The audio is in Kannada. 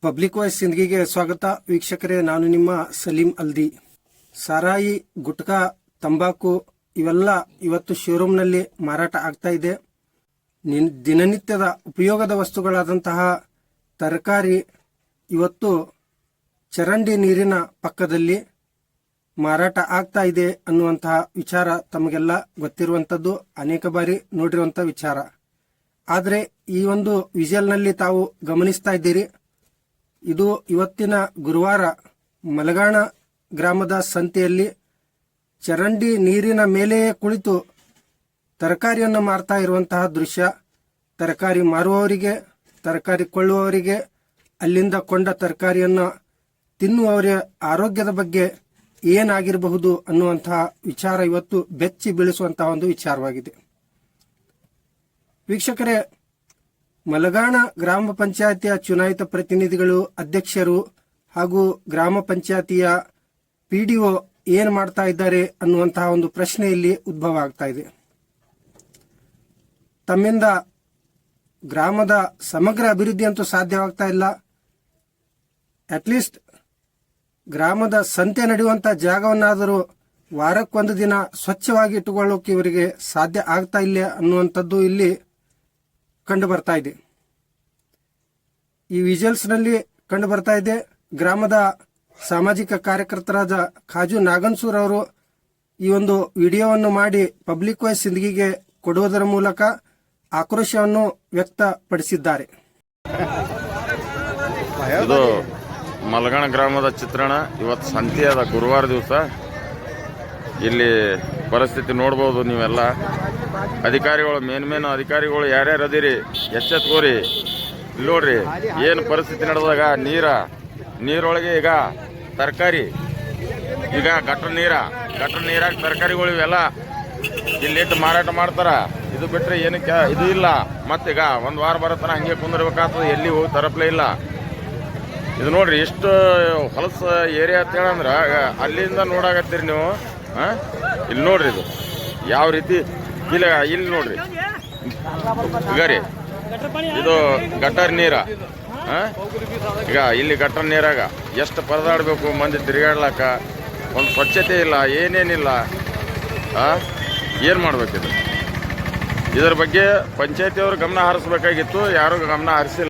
ಪಬ್ಲಿಕ್ ವಾಯ್ಸ್ ಸಿಂದಗಿಗೆ ಸ್ವಾಗತ. ವೀಕ್ಷಕರೇ, ನಾನು ನಿಮ್ಮ ಸಲೀಂ ಅಲ್ದಿ. ಸಾರಾಯಿ, ಗುಟ್ಕಾ, ತಂಬಾಕು ಇವೆಲ್ಲ ಇವತ್ತು ಶೋರೂಮ್ನಲ್ಲಿ ಮಾರಾಟ ಆಗ್ತಾ ಇದೆ. ನಿನ್- ದಿನನಿತ್ಯದ ಉಪಯೋಗದ ವಸ್ತುಗಳಾದಂತಹ ತರಕಾರಿ ಇವತ್ತು ಚರಂಡಿ ನೀರಿನ ಪಕ್ಕದಲ್ಲಿ ಮಾರಾಟ ಆಗ್ತಾ ಇದೆ ಅನ್ನುವಂತಹ ವಿಚಾರ ತಮಗೆಲ್ಲ ಗೊತ್ತಿರುವಂತದ್ದು, ಅನೇಕ ಬಾರಿ ನೋಡಿರುವಂಥ ವಿಚಾರ. ಆದರೆ ಈ ಒಂದು ವಿಜಲ್ನಲ್ಲಿ ತಾವು ಗಮನಿಸ್ತಾ ಇದ್ದೀರಿ. ಇದು ಇವತ್ತಿನ ಗುರುವಾರ ಮಲಗಾಣ ಗ್ರಾಮದ ಸಂತೆಯಲ್ಲಿ ಚರಂಡಿ ನೀರಿನ ಮೇಲೆಯೇ ಕುಳಿತು ತರಕಾರಿಯನ್ನು ಮಾರ್ತಾ ಇರುವಂತಹ ದೃಶ್ಯ. ತರಕಾರಿ ಮಾರುವವರಿಗೆ, ತರಕಾರಿ ಕೊಳ್ಳುವವರಿಗೆ, ಅಲ್ಲಿಂದ ಕೊಂಡ ತರಕಾರಿಯನ್ನು ತಿನ್ನುವವರ ಆರೋಗ್ಯದ ಬಗ್ಗೆ ಏನಾಗಿರಬಹುದು ಅನ್ನುವಂತಹ ವಿಚಾರ ಇವತ್ತು ಬೆಚ್ಚಿ ಬೀಳಿಸುವಂತಹ ಒಂದು ವಿಚಾರವಾಗಿದೆ. ವೀಕ್ಷಕರೇ ಮಲಗಾಣ ಗ್ರಾಮ ಪಂಚಾಯತಿಯ ಚುನಾಯಿತ ಪ್ರತಿನಿಧಿಗಳು ಅಧ್ಯಕ್ಷರು ಹಾಗೂ ಗ್ರಾಮ ಪಂಚಾಯತಿಯ ಪಿಡಿಒ ಏನ್ ಮಾಡ್ತಾ ಇದ್ದಾರೆ ಅನ್ನುವಂತಹ ಒಂದು ಪ್ರಶ್ನೆ ಇಲ್ಲಿ ಉದ್ಭವ ಆಗ್ತಾ ಇದೆ. ತಮ್ಮಿಂದ ಗ್ರಾಮದ ಸಮಗ್ರ ಅಭಿವೃದ್ಧಿ ಅಂತೂ ಸಾಧ್ಯವಾಗ್ತಾ ಇಲ್ಲ. ಅಟ್ಲೀಸ್ಟ್ ಗ್ರಾಮದ ಸಂತೆ ನಡೆಯುವಂತ ಜಾಗವನ್ನಾದರೂ ವಾರಕ್ಕೊಂದು ದಿನ ಸ್ವಚ್ಛವಾಗಿ ಇಟ್ಟುಕೊಳ್ಳೋಕೆ ಇವರಿಗೆ ಸಾಧ್ಯ ಆಗ್ತಾ ಇಲ್ಲ ಅನ್ನುವಂಥದ್ದು ಇಲ್ಲಿ ಕಂಡು ಬರ್ತಾ ಇದೆ. ಈ ವಿಜುವಲ್ಸ್ನಲ್ಲಿ ಕಂಡು ಬರ್ತಾ ಇದೆ, ಗ್ರಾಮದ ಸಾಮಾಜಿಕ ಕಾರ್ಯಕರ್ತರಾದ ಖಾಜು ನಾಗನ್ಸೂರ್ ಅವರು ಈ ಒಂದು ವಿಡಿಯೋವನ್ನು ಮಾಡಿ ಪಬ್ಲಿಕ್ ವೈಸ್ ಸಿಂದಗಿಗೆ ಕೊಡುವುದರ ಮೂಲಕ ಆಕ್ರೋಶವನ್ನು ವ್ಯಕ್ತಪಡಿಸಿದ್ದಾರೆ. ಇದು ಮಲಗಣ ಗ್ರಾಮದ ಚಿತ್ರಣ. ಇವತ್ತು ಸಂತೆ ಅದ ಗುರುವಾರ ದಿವಸ ಇಲ್ಲಿ ಪರಿಸ್ಥಿತಿ ನೋಡ್ಬೋದು ನೀವೆಲ್ಲ. ಅಧಿಕಾರಿಗಳು, ಮೇನ್ ಮೇನ್ ಅಧಿಕಾರಿಗಳು ಯಾರ್ಯಾರು ಅದಿರಿ? ಎಚ್ಚೆತ್ಕೋರಿ. ಇಲ್ಲಿ ನೋಡ್ರಿ, ಏನು ಪರಿಸ್ಥಿತಿ ನಡೆದಾಗ ನೀರ, ನೀರೊಳಗೆ ಈಗ ತರಕಾರಿ, ಈಗ ಗಟ್ರ ನೀರ, ಗಟ್ರ ನೀರಾಗ ತರಕಾರಿಗಳು ಇವೆಲ್ಲ ಇಲ್ಲಿಟ್ಟು ಮಾರಾಟ ಮಾಡ್ತಾರ. ಇದು ಬಿಟ್ರೆ ಏನಕ್ಕೆ ಇದು ಇಲ್ಲ. ಮತ್ತೀಗ ಒಂದು ವಾರ ಬರತನ ಹಂಗೆ ಕುಂದಿರ್ಬೇಕಾಗ್ತದೆ. ಎಲ್ಲಿ ಹೋಗಿ ತರಪ್ಲೇ ಇಲ್ಲ. ಇದು ನೋಡ್ರಿ ಎಷ್ಟು ಹೊಲಸ ಏರಿಯಾ ಅಂತ ಹೇಳಂದ್ರ ಅಲ್ಲಿಂದ ನೋಡಾಕತ್ತೀರಿ ನೀವು. ಆ? ಇಲ್ಲಿ ನೋಡ್ರಿ ಇದು. ಯಾವ ರೀತಿ? ಇಲ್ಲ, ಇಲ್ಲಿ ನೋಡ್ರಿ. ಈಗ ರೀ ಇದು ಗಟ್ಟರ್ ನೀರ? ಈಗ ಇಲ್ಲಿ ಗಟ್ಟರ್ ನೀರಾಗ ಎಷ್ಟು ಪರದಾಡಬೇಕು ಮಂದಿ ತಿರುಗಾಡ್ಲಾಕ? ಒಂದು ಸ್ವಚ್ಛತೆ ಇಲ್ಲ, ಏನೇನಿಲ್ಲ. ಹಾಂ ಏನು ಮಾಡ್ಬೇಕಿದು? ಇದರ ಬಗ್ಗೆ ಪಂಚಾಯತಿಯವರು ಗಮನ ಹರಿಸ್ಬೇಕಾಗಿತ್ತು, ಯಾರು ಗಮನ ಹರಿಸಿಲ್ಲ.